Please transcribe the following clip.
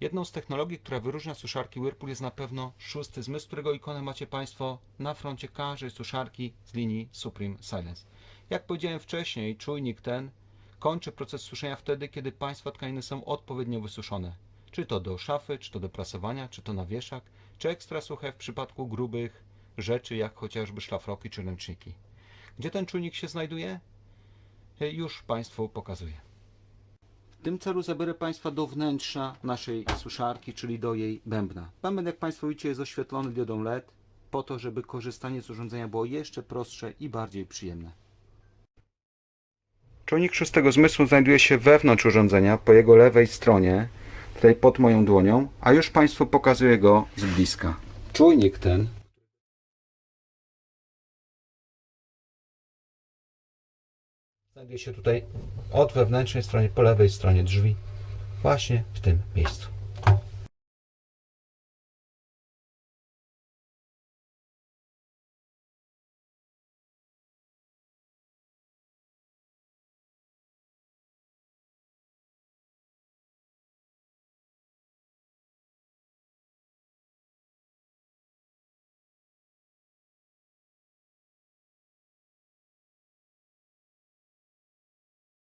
Jedną z technologii, która wyróżnia suszarki Whirlpool jest na pewno szósty zmysł, którego ikonę macie Państwo na froncie każdej suszarki z linii Supreme Silence. Jak powiedziałem wcześniej, czujnik ten kończy proces suszenia wtedy, kiedy Państwa tkaniny są odpowiednio wysuszone. Czy to do szafy, czy to do prasowania, czy to na wieszak, czy ekstra suche w przypadku grubych rzeczy, jak chociażby szlafroki czy ręczniki. Gdzie ten czujnik się znajduje? Już Państwu pokazuję. W tym celu zabiorę Państwa do wnętrza naszej suszarki, czyli do jej bębna. Bęben, jak Państwo widzicie, jest oświetlony diodą LED, po to, żeby korzystanie z urządzenia było jeszcze prostsze i bardziej przyjemne. Czujnik szóstego zmysłu znajduje się wewnątrz urządzenia, po jego lewej stronie, tutaj pod moją dłonią, a już Państwu pokazuję go z bliska. Czujnik ten znajduje się tutaj od wewnętrznej strony, po lewej stronie drzwi, właśnie w tym miejscu.